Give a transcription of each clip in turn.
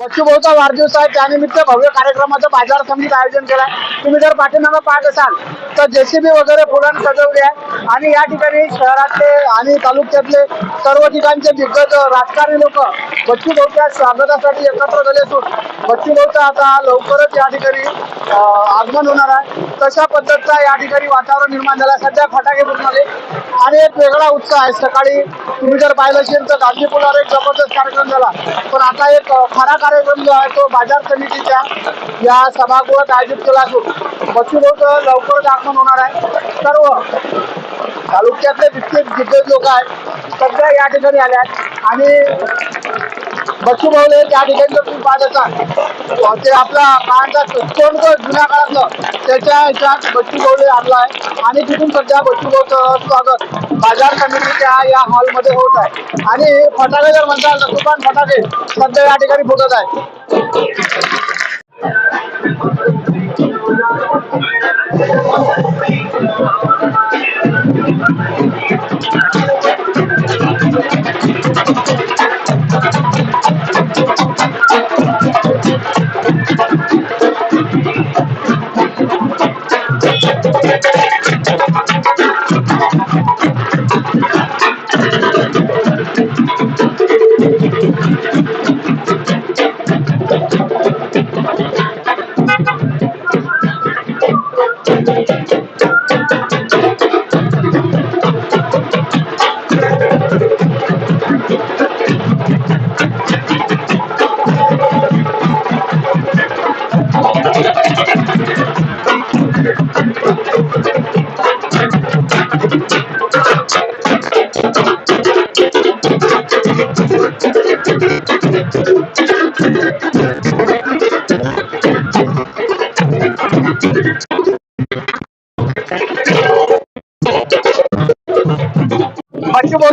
बच्चूभाऊचा वाढदिवस आहे. त्यानिमित्त भव्य कार्यक्रमाचं बाजार समितीत आयोजन केलं आहे. तुम्ही जर पाठीमागं पाहत असाल तर जेसीबी वगैरे फुलांनी सजवली आहे. आणि या ठिकाणी शहरातले आणि तालुक्यातले सर्व ठिकाणचे दिग्गज राजकारणी लोक बच्चूभाऊच्या स्वागतासाठी एकत्र झाले असून बच्चूभाऊचं आता लवकरच या ठिकाणी आगमन होणार आहे. तशा पद्धतीचा या ठिकाणी वातावरण निर्माण झालं सध्या फटाके फुटणारे आणि एक वेगळा उत्साह आहे. सकाळी तुम्ही जर पाहिलं असेल तर गांधी पुलावर एक जबरदस्त कार्यक्रम झाला. पण आता एक खरा कार्यक्रम जो आहे तो बाजार समितीच्या या सभागृहात आयोजित केला असून बच्चूभाऊचं लवकरच आगमन होणार आहे. सर्व तालुक्यातले जितके दिग्गज लोक आहेत सगळ्या या ठिकाणी आल्या आहेत. आणि बच्चू भाऊले त्या ठिकाणी जर तुम्ही पाहत असाल ते आपला काळाचा कोण जुन्या काळातलं त्याच्या ह्याच्यात बच्चू भाऊले आणला आहे. आणि तिथून सध्या बच्चू भाऊचं स्वागत बाजार समितीच्या या हॉलमध्ये होत आहे. आणि फटाके जर म्हणतात दुकान फटाके सध्या या ठिकाणी फुटत आहे.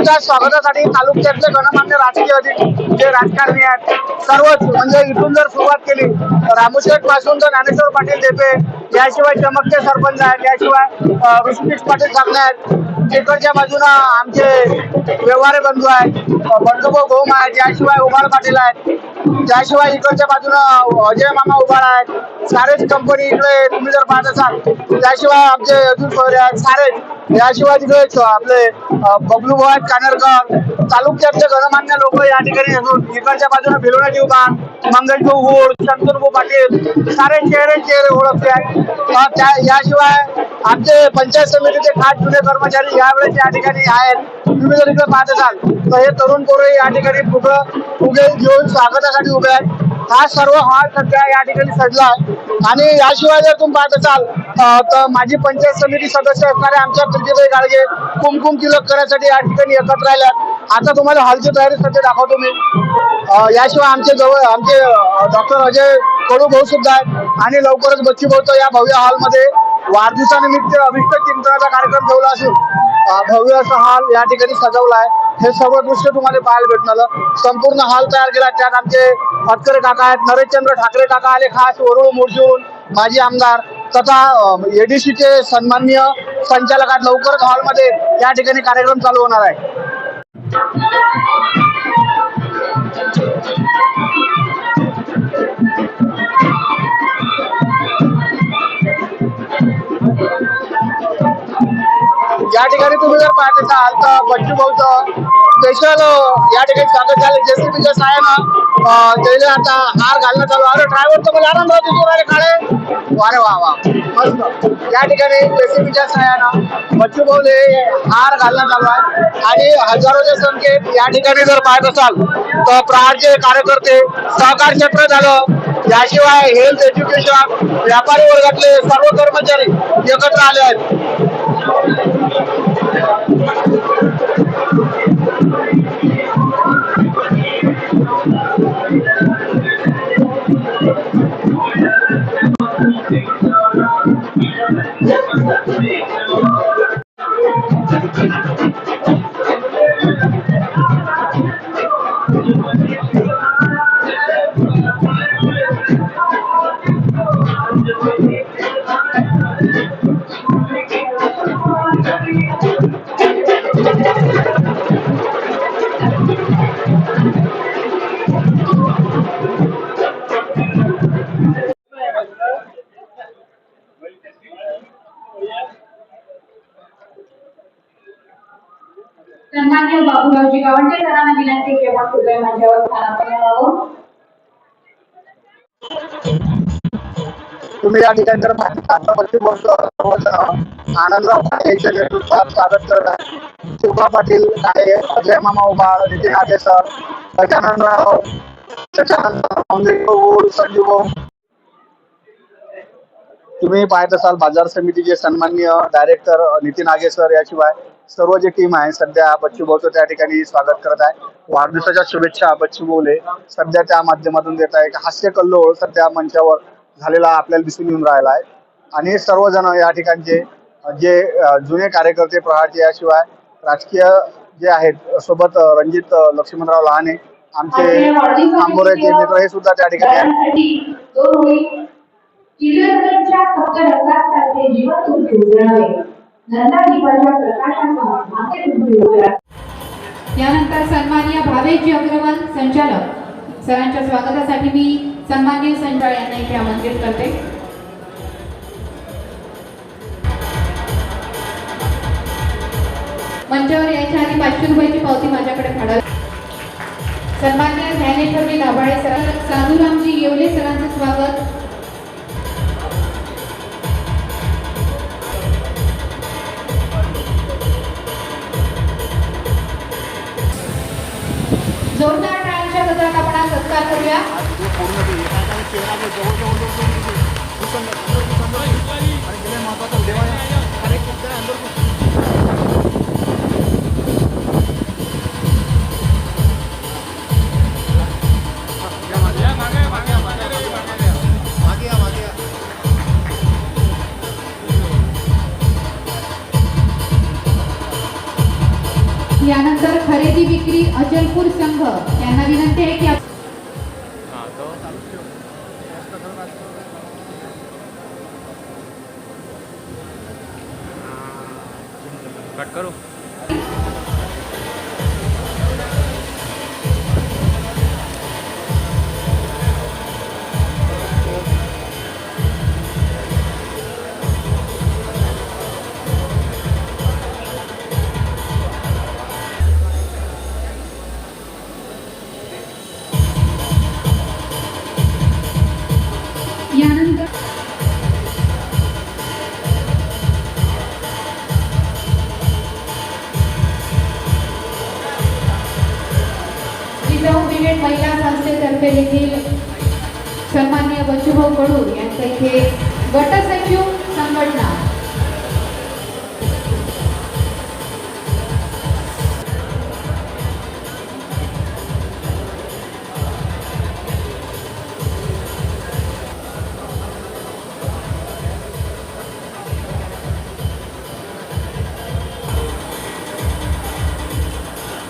बच्चू स्वागतासाठी तालुक्यातले गणमान्य राजकीय अधिक जे राजकारणी आहेत सर्वच म्हणजे इथून जर सुरुवात केली तर रामूशेठपासून तर ज्ञानेश्वर पाटील देपे याशिवाय चमकते सरपंच आहेत याशिवाय अं, ऋषिकेश पाटील सामने आहेत तिकडच्या बाजूनं आमचे व्यवहारे बंधू आहेत बंधुभाऊ घोम आहेत याशिवाय उमाळ पाटील आहेत. त्याशिवाय इकडच्या बाजूनं अजय मामा उभा आहेत सारेच कंपनी इकडे तुम्ही जर पाहत असाल त्याशिवाय आमचे अजून सोयरे आहेत सारेच. याशिवाय तिकडे आपले बबलू भाऊ आहेत कानरकर. तालुक्यातले गणमान्य लोक या ठिकाणी असून इकडच्या बाजूने भिलोण्याची उभार मंगलभाऊ हुड शंतनभाऊ पाटील. सारे चेहरे चेहरे ओळखले आहेत. याशिवाय आमचे पंचायत समितीचे खास जुने कर्मचारी यावेळेस या ठिकाणी आहेत. तुम्ही जर इकडे पाहत असाल तर हे तरुण पोरं या ठिकाणी फुगं फुगे घेऊन ठिकाणी उभे आहेत. हा सर्व हॉल सध्या या ठिकाणी सजला आहे. आणि याशिवाय जर तुम्ही पाहत असाल तर माझी पंचायत समिती सदस्य असणारे आमच्या प्रीतीबाई गाडगे कुमकुम तिलक करण्यासाठी या ठिकाणी एकत्र राहिल्या आता तुम्हाला हॉलची तयारी सध्या दाखवतो मी. याशिवाय आमचे जवळ आमचे डॉक्टर अजय कडू भाऊ सुद्धा आहेत. आणि लवकरच बच्ची भाऊ या भव्य हॉलमध्ये वाढदिवसानिमित्त अभिष्ट चिंतनाचा कार्यक्रम ठेवला असून भव्य असा हॉल या ठिकाणी सजवला आहे हे सर्व दृश्य तुम्हाला पाहायला भेटणार. संपूर्ण हॉल तयार केला. त्यात आमचे अटकरे काका आहेत. नरेशचंद्र ठाकरे काका आले. खास वरुळ मोर्चून माजी आमदार तथा एडीसीचे सन्माननीय संचालक आहेत. लवकरच हॉलमध्ये या ठिकाणी कार्यक्रम चालू होणार आहे. या ठिकाणी तुम्ही जर पाहत असाल तर बच्चू भाऊचं स्पेशल या ठिकाणी स्वागत झालं. जेसीबीच्या साह्यानं अं, त्याला आता हार घालणं चालू अरे ड्रायव्हर तर मला आनंद होतो तू अरे काळे. अरे वा वा. मस्त. या ठिकाणी जेसीबीच्या साह्यानं बच्चू भाऊले हार घालणं चालू आहे. आणि हजारोच्या संख्येत या ठिकाणी जर पाहत असाल तर प्रहारचे कार्यकर्ते सहकार क्षेत्र झालं. याशिवाय हेल्थ एज्युकेशन व्यापारी वर्गातले सर्व कर्मचारी एकत्र आले आहेत. Thank you. सन्मान्य बाबूरावजी गावंडे सरांना विनंती की आपण कृपया माझ्यावर स्थानापन्न व्हावं. तुम्ही या ठिकाणी जर पाहता पश्चिम आनंदराव काळे यांच्या नेतृत्वात स्वागत करत आहे. शिवबा पाटील काळे अजय मामा उभा नितीन आटे सर गजाननराव सचानंद संजीव तुम्ही पाहत असाल बाजार समितीचे सन्मान्य डायरेक्टर नितीन आगे सर याशिवाय. सर्व जे टीम आहे सध्या बच्चू भाऊचं त्या ठिकाणी स्वागत करत आहे. वाढदिवसाच्या शुभेच्छा बच्चू भाऊले सध्या त्या माध्यमातून देत आहे. हास्य कल्लोळ सध्या मंचावर झालेला आपल्याला दिसून येऊन राहिला आहे आणि सर्वजण या ठिकाणचे जे जुने कार्यकर्ते प्रहारचे याशिवाय राजकीय जे आहेत सोबत रणजित लक्ष्मणराव लहाने आमचे आंबोऱ्याचे मित्र हे सुद्धा त्या ठिकाणी यानंतर सन्मान्य भावेशजी अग्रवाल संचालक. सरांच्या स्वागतासाठी मी सन्मान्य संचाळ यांना इथे आमंत्रित करते. मंचावर यायच्या आधी पाचशे रुपयाची पावती माझ्याकडे फाडा सन्मान्य ज्ञानेश्वरजी दाभाळे सर साधुरामजी येवले सरांचं स्वागत. आपण करूया. यानंतर खरेदी विक्री अचलपूर संघ यांना विनंती आहे की Carlos.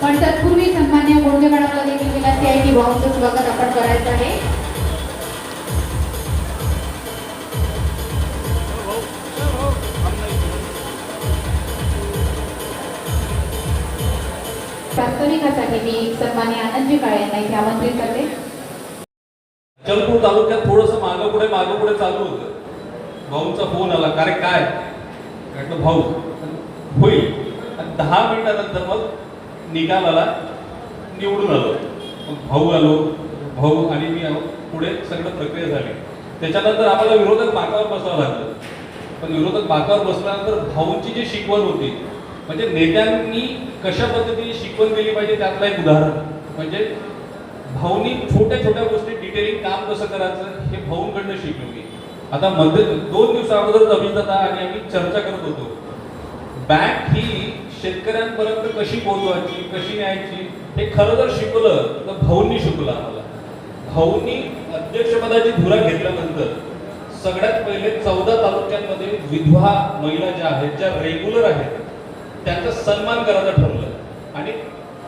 पण तत्पूर्वी सन्मान्य गोंडे मॅडमला देखील विनंती आहे की भाऊंचं स्वागत आपण करायचं आहे. प्रास्ताविकासाठी मी सन्मान्य आनंदजी काळे यांना इथे आमंत्रित करते. चलपूर तालुक्यात थोडस मागं पुढे मागं पुढे चालू होतं. भाऊंचा फोन आला कारण काय? म्हटलं भाऊ होईल. आणि दहा मिनिटानंतर मग निकाल आला निवडून आलो. मग भाऊ आलो भाऊ आणि मी आलो. पुढे सगळं प्रक्रिया झाली. त्याच्यानंतर आम्हाला विरोधक बाकावर बसावं लागलं. पण विरोधक बाकावर बसल्यानंतर भाऊंची जी शिकवण होती म्हणजे नेत्यांनी कशा पद्धतीने शिकवण दिली पाहिजे त्यातलं एक उदाहरण. म्हणजे भाऊनी छोट्या छोट्या गोष्टी डिटेलिंग काम कसं करायचं हे भाऊंकडनं शिकलो मी. आता मध्ये दोन दिवसा अगोदरच अभिजाता आणि आम्ही चर्चा करत होतो. बँक ही शेतकऱ्यांपर्यंत कशी पोहोचवायची कशी न्यायची हे खरं जर शिकवलं तर भाऊंनी शिकवलं आम्हाला. भाऊंनी अध्यक्षपदाची धुरा घेतल्यानंतर सगळ्यात पहिले चौदा तालुक्यांमध्ये विधवा महिला ज्या आहेत ज्या रेग्युलर आहेत त्यांचा सन्मान करायचं ठरलं आणि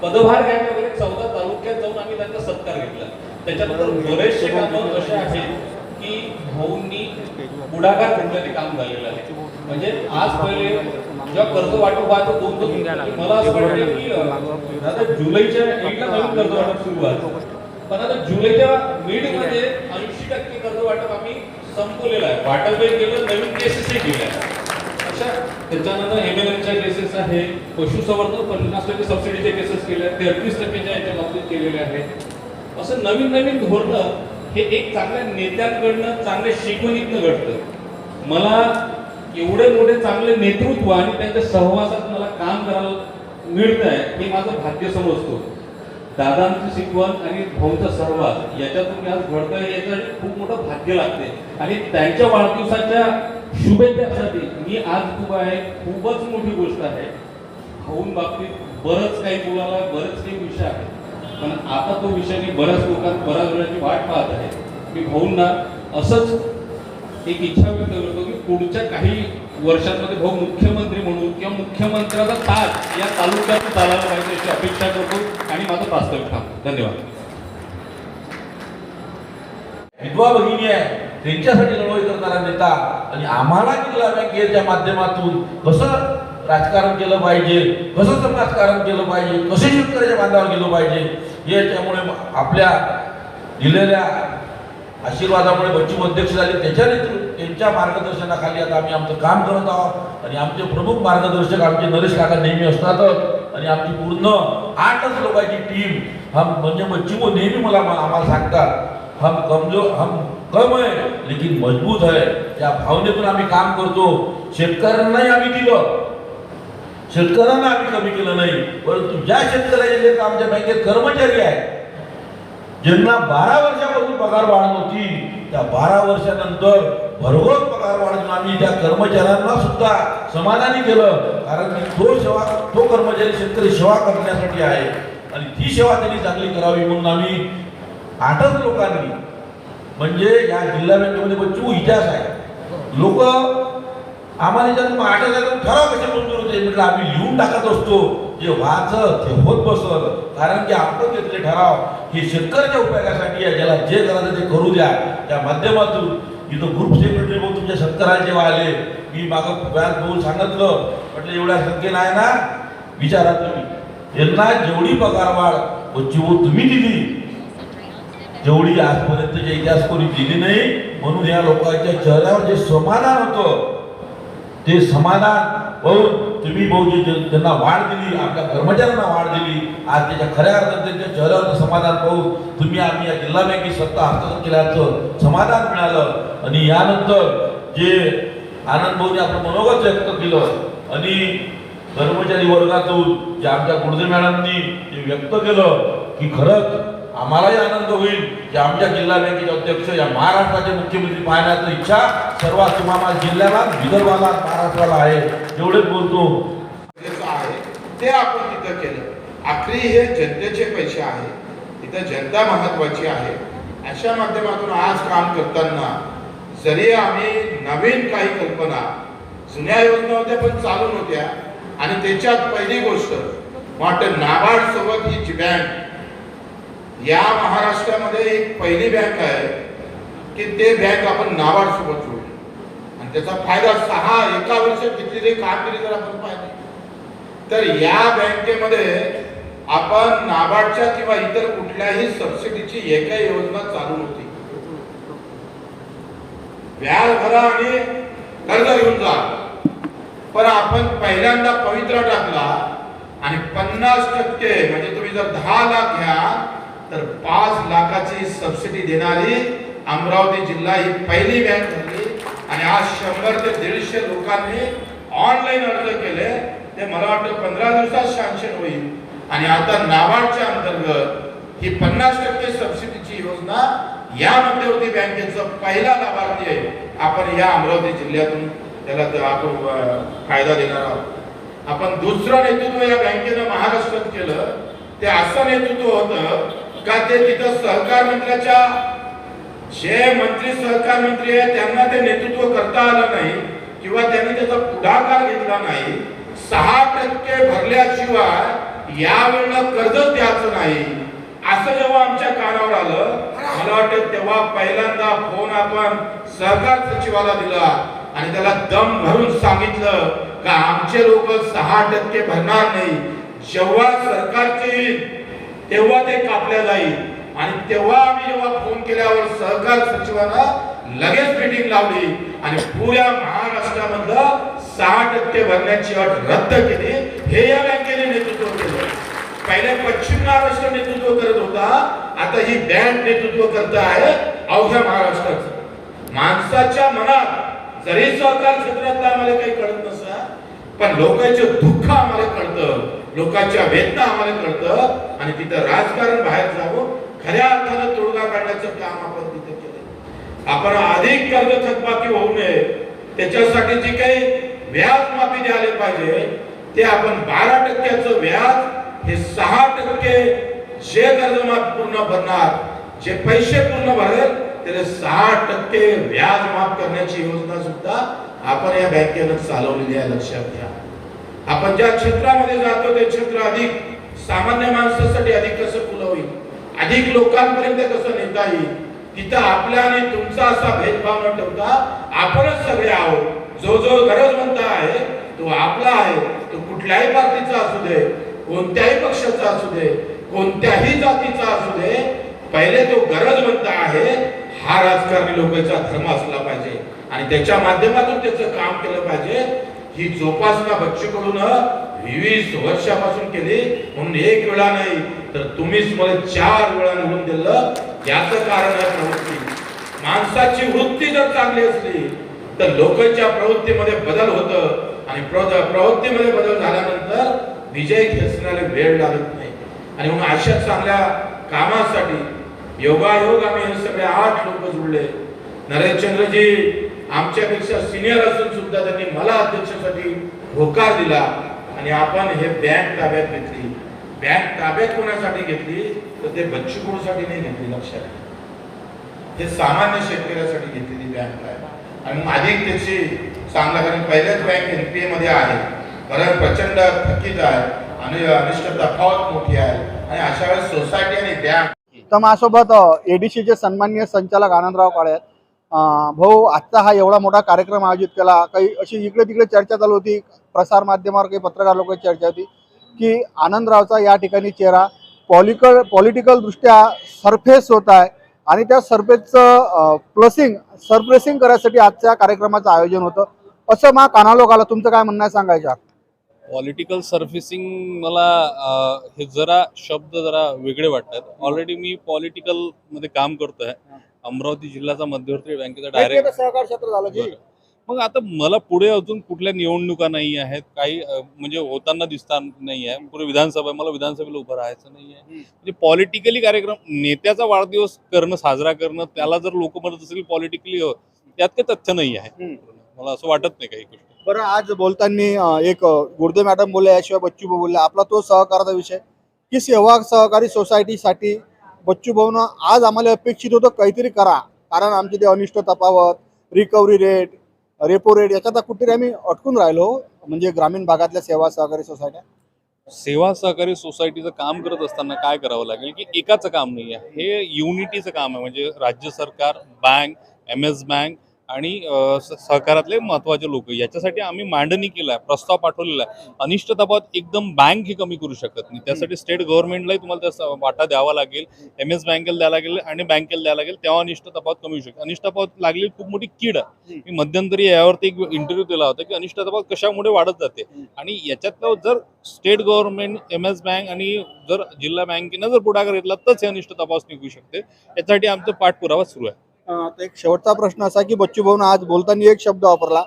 पदभार घ्यायच्या वेळी चौदा तालुक्यात जाऊन आम्ही त्यांचा सत्कार घेतला. त्याच्यानंतर बरेचसे कामं असे आहेत की भाऊंनी पुढाकार घेतल्याने काम झालेलं आहे. म्हणजे आज पहिले जेव्हा कर्ज वाटप व्हायचं दोन दोन मला असं वाटतं की आता जुलैच्या एकला नवीन कर्ज वाटप सुरू आहे पण आता जुलैच्या मिडमध्ये ऐंशी टक्के कर्ज वाटप आम्ही संपवलेलं आहे. वाटपही केलं नवीन केसेसही केल्या अशा त्याच्यानंतर एम एल एनच्या केसेस आहे. पशुसंवर्धन पन्नास टक्के सबसिडीचे केसेस केले आहेत. तेहतीस टक्केच्या याच्या बाबतीत केलेले आहेत असं नवीन नवीन धोरणं हे एक चांगल्या नेत्यांकडनं चांगल्या शिकवणीतनं घडतं. मला एवढे मोठे चांगले नेतृत्व आणि त्यांच्या सहवासात मला काम करायला मिळत आहे हे माझं भाग्य समजतो. दादांची शिकवण आणि भाऊचा सहवास याच्यातून मी आज घडतोय याचं खूप मोठं भाग्य लागते आणि त्यांच्या वाढदिवसाच्या शुभेच्छासाठी मी आज खूप आहे. खूपच मोठी गोष्ट आहे. भाऊन बाबतीत बरंच काही बोलायला बरेच काही विषय आहे. पण आता तो विषय मी बऱ्याच लोकांत बऱ्याच वेळाची वाट पाहत आहे. मी भाऊंना असंच एक इच्छा व्यक्त करतो की पुढच्या काही वर्षांमध्ये भाऊ मुख्यमंत्री म्हणून किंवा मुख्यमंत्र्याचा ताज या तालुक्यात चालायला पाहिजे अशी अपेक्षा करतो आणि माझं प्रास्ताविक थांबतो धन्यवाद. विधवा भगिनी आहे त्यांच्यासाठी लढवई करणारा नेता आणि आम्हाला जिल्हा बँकेच्या माध्यमातून कसं राजकारण केलं पाहिजे कसं समाजकारण केलं पाहिजे कसे शेतकऱ्याच्या बांधावर गेलं पाहिजे याच्यामुळे आपल्या दिलेल्या आशीर्वादामुळे बच्चू अध्यक्ष झाले. त्याच्या नेतृत्व त्यांच्या मार्गदर्शनाखाली आता आम्ही आमचं काम करत आहोत. आणि आमचे प्रमुख मार्गदर्शक आमचे नरेश काका नेहमी असतातच आणि आमची पूर्ण आठच लोकांची टीम हम म्हणजे बच्चू नेहमी मला आम्हाला सांगतात हम कमजोर हम कम आहे लेकिन मजबूत आहे. या भावनेतून आम्ही काम करतो. शेतकऱ्यांनाही आम्ही दिलं. शेतकऱ्यांना आम्ही कमी केलं नाही. परंतु ज्या शेतकऱ्याचे आमच्या बँकेत कर्मचारी आहेत ज्यांना बारा वर्षापासून पगार वाढ नव्हती त्या बारा वर्षानंतर भरघोस पगार वाढून आम्ही त्या कर्मचाऱ्यांना सुद्धा समाधानी केलं. कारण की तो सेवा तो कर्मचारी शेतकरी सेवा करण्यासाठी आहे. आणि ती सेवा त्यांनी चांगली करावी म्हणून आम्ही आठच लोकांनी म्हणजे या जिल्हा बँकेमध्ये बच्चू इतिहास आहे. लोक आम्हाला ज्यातून आठ हजार ठराव कसे मंजूर होते? म्हटलं आम्ही लिहून टाकत असतो. जे वाचत ते होत बसल कारण की आपण घेतले ठराव हे शेतकऱ्याच्या उपयोगासाठी आहे ज्याला जे करायचं ते करू द्या. त्या माध्यमातून इथं ग्रुप सेक्रेटरी म्हणून तुमच्या शेतकऱ्याला जेव्हा आले मी मागं व्याज बोलून सांगितलं. म्हटलं एवढ्या संख्येनं आहे ना? विचारा तुम्ही. यांना जेवढी पगार वाढ व जीव तुम्ही दिली जेवढी आजपर्यंतच्या इतिहास कोणी दिली नाही म्हणून या लोकांच्या चेहऱ्यावर जे समाधान होतं ते समाधान पाहून तुम्ही भाऊ जे वाढ दिली आपल्या कर्मचाऱ्यांना वाढ दिली आज त्याच्या खऱ्या अर्थात त्यांच्या चेहऱ्यावर समाधान पाहून तुम्ही आम्ही या जिल्हा बँकेची सत्ता हस्तांतरित केल्याचं समाधान मिळालं. आणि यानंतर जे आनंद भाऊने आपलं मनोगत व्यक्त केलं आणि कर्मचारी वर्गातून जे आमच्या गुरुजी मॅडमनी जे व्यक्त केलं की खरंच आम्हालाही आनंद होईल. की आमच्या जिल्हा बँकेचे अध्यक्ष या महाराष्ट्राचे मुख्यमंत्री पाहण्याची इच्छा सर्व तुम्हाला जिल्ह्याला विदर्भाला महाराष्ट्राला आहे. एवढेच बोलतो. आहे ते आपण तिथं केलं. आखरी हे जनतेचे पैसे आहे. तिथं जनता महत्वाची आहे. अशा माध्यमातून आज काम करताना जरी आम्ही नवीन काही कल्पना जुन्या योजना होत्या पण चालू नव्हत्या आणि त्याच्यात पहिली गोष्ट वाटतं नाबार्ड सोबत ही जी बँक या महाराष्ट्रामध्ये एक पहिली बँक आहे की ते बँक आपण नाबार्ड सोबत जोडली. आणि त्याचा फायदा सहा एका वर्षात किती कामगिरी जर आपण पाहिली तर या बँकेमध्ये आपण नाबार्डच्या किंवा इतर कुठल्याही सबसिडीची एकही योजना चालू नव्हती. व्याज भरा आणि कर्ज घेऊन जा. पण आपण पहिल्यांदा पवित्रा टाकला आणि पन्नास टक्के म्हणजे तुम्ही जर दहा लाख घ्या तर पाच लाखाची सबसिडी देणारी अमरावती जिल्हा ही पहिली बँक होती. आणि आज शंभर ते दीडशे लोकांनी ऑनलाईन अर्ज केले. ते मला वाटतं पंधरा दिवसात शांक्शन होईल. आणि आता नाबार्डच्या अंतर्गत ही पन्नास टक्के सबसिडीची योजना या मध्यवर्ती बँकेचा. पहिला लाभार्थी आहे. आपण या अमरावती जिल्ह्यातून त्याला आपण फायदा देणार आहोत. आपण दुसरं नेतृत्व या बँकेनं महाराष्ट्रात केलं. ते असं नेतृत्व होतं का ते तिथं सहकार मंत्र्याच्या जे मंत्री सहकार मंत्री आहे त्यांना ते नेतृत्व करता आलं नाही किंवा त्यांनी त्याचा पुढाकार घेतला नाही सहा टक्के भरल्याशिवाय यावेळेला कर्जच द्यायचं नाही. असं जेव्हा आमच्या कानावर आलं मला वाटतं तेव्हा पहिल्यांदा फोन आपण सहकार सचिवाला दिला आणि त्याला दम भरून सांगितलं का आमचे लोक सहा टक्के भरणार नाही. जेव्हा सरकारचे तेव्हा ते कापल्या जाईल. आणि तेव्हा आम्ही जेव्हा फोन केल्यावर सहकार सचिवांना लगेच मिटिंग लावली. आणि पुऱ्या महाराष्ट्रामधलं सहा टक्के भरण्याची अट रद्द केली. हे या बँकेने नेतृत्व केलं. पहिले पश्चिम महाराष्ट्र नेतृत्व करत होता. आता ही बँक नेतृत्व करत आहे अवघ्या महाराष्ट्राचं. माणसाच्या मनात जरी सहकार क्षेत्रातला आम्हाला काही कळत नसा पण लोकांचे दुःख आम्हाला कळतं. लोकांच्या वेदना आम्हाला कळतं आणि तिथं राजकारण बाहेर जावं. खऱ्या अर्थानं तोडगा काढण्याचं काम आपण तिथे केलं आपण अधिक कर्ज थकबाकी होऊ नये. त्याच्यासाठी जे काही व्याज माफी द्यायला पाहिजे ते आपण बारा टक्क्याचं व्याज हे सहा टक्के जे कर्ज माफ पूर्ण भरणार जे पैसे पूर्ण भरेल त्याला सहा टक्के व्याज माफ करण्याची योजना सुद्धा आपण या बँकेनं चालवलेली आहे. लक्षात घ्या. आपण ज्या क्षेत्रामध्ये जातो ते क्षेत्र अधिक सामान्य माणसासाठी अधिक कसं खुलं होईल? अधिक लोकांपर्यंत कसं नेता येईल? तिथं आपल्या आणि तुमचा असा भेदभाव न ठेवता आपणच सगळे आहोत. जो जो गरजवंत आहे तो आपला आहे. तो कुठल्याही पार्टीचा असू दे कोणत्याही पक्षाचा असू दे कोणत्याही जातीचा असू दे पहिले तो गरजवंत आहे हा राजकारणी लोकांचा धर्म असला पाहिजे. आणि त्याच्या माध्यमातून त्याचं काम केलं पाहिजे. ही जोपासना बच्चूकडून वीस वर्षापासून केली म्हणून एक वेळा नाही तर तुम्हीच मला चार वेळा निवडून दिलं. याच कारण आहे प्रवृत्ती. माणसाची वृत्ती जर चांगली असली तर लोकांच्या प्रवृत्तीमध्ये बदल होत. आणि प्रव- प्रवृत्तीमध्ये बदल झाल्यानंतर विजय खेचण्याला वेळ लागत नाही. आणि मग अशा चांगल्या कामासाठी योगायोग आम्ही सगळे आठ लोक जुळले नरेशचंद्रजी आमच्यापेक्षा सिनियर असून सुद्धा त्यांनी मला अध्यक्षासाठी होकार दिला आणि आपण हे बँक ताब्यात घेतली. बँक ताब्यात कोणासाठी घेतली? तर ते बच्चूकडूसाठी नाही घेतली लक्षात घ्या. हे सामान्य शेतकऱ्यासाठी घेतलेली बँक आहे. आणि अधिक त्याची चांगला कारण पहिल्याच बँक एनपीए मध्ये आहे. कारण प्रचंड थकीत आहे आणि अनिष्ट तफावत मोठी आहे. आणि अशा वेळेस सोसायटी आणि बँक तर माझ्यासोबत एडीसीचे सन्मान्य संचालक आनंदराव काळे आहेत. भाऊ आजचा हा एवढा मोठा कार्यक्रम आयोजित केला. काही अशी इकडे तिकडे चर्चा चालू होती. प्रसार माध्यमावर काही पत्रकार लोक चर्चा होती की आनंदरावचा या ठिकाणी चेहरा पॉलिकल पॉलिटिकल दृष्ट्या सरफेस होत आहे आणि त्या सरफेसचं प्लसिंग सरप्रेसिंग करायसाठी आजच्या कार्यक्रमाचं आयोजन होतं. असं मा कानालोक आला. तुमचं काय म्हणणं आहे सांगायचं? पॉलिटिकल सर्फिसिंग मला हे जरा शब्द जरा वेगळे वाटतात. ऑलरेडी मी पॉलिटिकलमध्ये काम करतोय. अमरावती जिल्ह्याचा मध्यवर्ती बँकेचा डायरेक्ट सहकार क्षेत्र झालं जी. मग आता मला पुढे अजून कुठल्या निवडणुका नाही आहेत? काही म्हणजे होताना दिसता नाही आहे. पुढे विधानसभा मला विधानसभेला उभं राहायचं नाही आहे. म्हणजे पॉलिटिकली कार्यक्रम नेत्याचा वाढदिवस करणं साजरा करणं त्याला जर लोक म्हणत असेल पॉलिटिकली त्यात काही तथ्य नाही आहे. मला असं वाटत नाही काही गोष्टी. बरं आज बोलताना एक अं, गुर्दे मॅडम बोलले याशिवाय बच्चू बोलले आपला तो सहकाराचा विषय. की सेवा सहकारी सोसायटीसाठी बच्चू भाऊनं आज आम्हाला अपेक्षित होतं काहीतरी करा. कारण आमचे ते अनिष्ट तफावत रिकव्हरी रेट रेपो रेट याच्यात कुठेतरी आम्ही अटकून राहिलो. म्हणजे ग्रामीण भागातल्या सेवा सहकारी सोसायट्या सेवा सहकारी सोसायटीचं काम करत असताना काय करावं लागेल की एकाचं काम नाही आहे हे युनिटीचं काम आहे. म्हणजे राज्य सरकार बँक एम एस बँक आणि सहकारातले महत्त्वाचे लोक. याच्यासाठी आम्ही मांडणी केला आहे प्रस्ताव पाठवलेला आहे. अनिष्ट तफावत एकदम बँक हे कमी करू शकत नाही. त्यासाठी स्टेट गव्हर्नमेंटलाही तुम्हाला त्याचा वाटा द्यावा लागेल एम एस बँकेला द्यावा लागेल आणि बँकेला द्यावा लागेल. तेव्हा अनिष्ट तफावत कमी होऊ शकते. अनिष्ट तफावत लागलेली खूप मोठी कीड आहे. मी मध्यंतरी यावरती एक इंटरव्ह्यू दिला होता की अनिष्ट तफावत कशामुळे वाढत जाते? आणि याच्यातलं जर state government M S bank आणि जर जिल्हा बँकेनं जर पुढाकार घेतला तरच हे अनिष्ट तपास निघू शकते. याच्यासाठी आमचा पाठपुरावा सुरू आहे. आता एक शेवटचा प्रश्न असा की बच्चू भाऊन आज बोलताना एक शब्द वापरला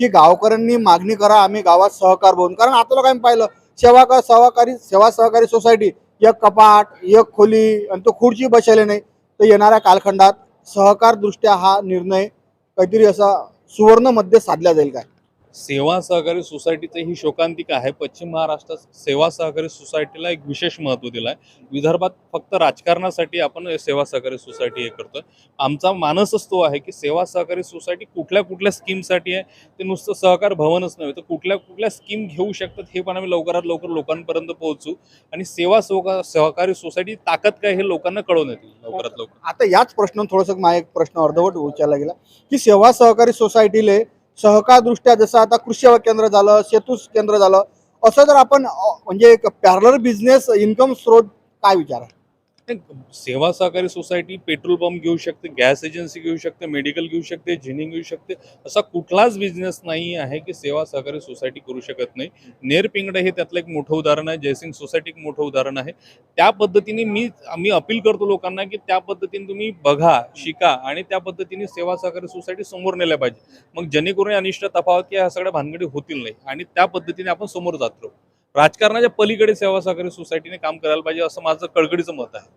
की गावकऱ्यांनी मागणी करा आम्ही गावात सहकार बनवून कारण आता लोक आम्ही पाहिलं सेवा का सहकारी सेवा सहकारी सोसायटी एक कपाट एक खोली आणि तो खुर्ची बसवले नाही. तर येणाऱ्या कालखंडात सहकार दृष्ट्या हा निर्णय काहीतरी असा सुवर्णमध्ये साधला जाईल काय? सेवा सहकारी सोसायटीचं ही शोकांतिका आहे. पश्चिम महाराष्ट्रात सेवा सहकारी सोसायटीला एक विशेष महत्त्व दिलं आहे विदर्भात फक्त राजकारणासाठी आपण सेवा सहकारी सोसायटी हे करतोय. आमचा मानसच तो आहे की सेवा सहकारी सोसायटी कुठल्या कुठल्या स्कीमसाठी आहे ते नुसतं सहकार भवनच नव्हे तर कुठल्या कुठल्या स्कीम घेऊ शकतात हे पण आम्ही लवकरात लवकर लोकांपर्यंत पोहोचू. आणि सेवा सहकारी सोसायटी ताकद काय हे लोकांना कळवण्यात येईल लवकरात लवकर. आता याच प्रश्न थोडंसं माझा एक प्रश्न अर्धवट विचारला गेला की सेवा सहकारी सोसायटीले सहकारदृष्ट्या जसं आता कृषी सेवा केंद्र झालं सेतू केंद्र झालं असं जर आपण म्हणजे एक पॅरलर बिझनेस इन्कम स्रोत काय विचार आहे सेवा सहकारी सोसायटी पेट्रोल पंप घेऊ शकते गॅस एजन्सी घेऊ शकते मेडिकल घेऊ शकते जिनिंग घेऊ शकते असा कुठलाच बिझनेस नाही आहे की सेवा सहकारी सोसायटी करू शकत नाही. नेरपिंगडे हे त्यातलं एक मोठं उदाहरण आहे जयसिंग सोसायटी एक मोठं उदाहरण आहे. त्या पद्धतीने मी आम्ही अपील करतो लोकांना की त्या पद्धतीने तुम्ही बघा शिका आणि त्या पद्धतीने सेवा सहकारी सोसायटी समोर नेल्या पाहिजे. मग जेणेकरून अनिष्ट तफावत या सगळ्या भानगडी होतील नाही आणि त्या पद्धतीने आपण समोर जात राहू. राजकारणाच्या पलीकडे सेवा सहकारी सोसायटीने काम करायला पाहिजे असं माझं कळकळीचं मत आहे.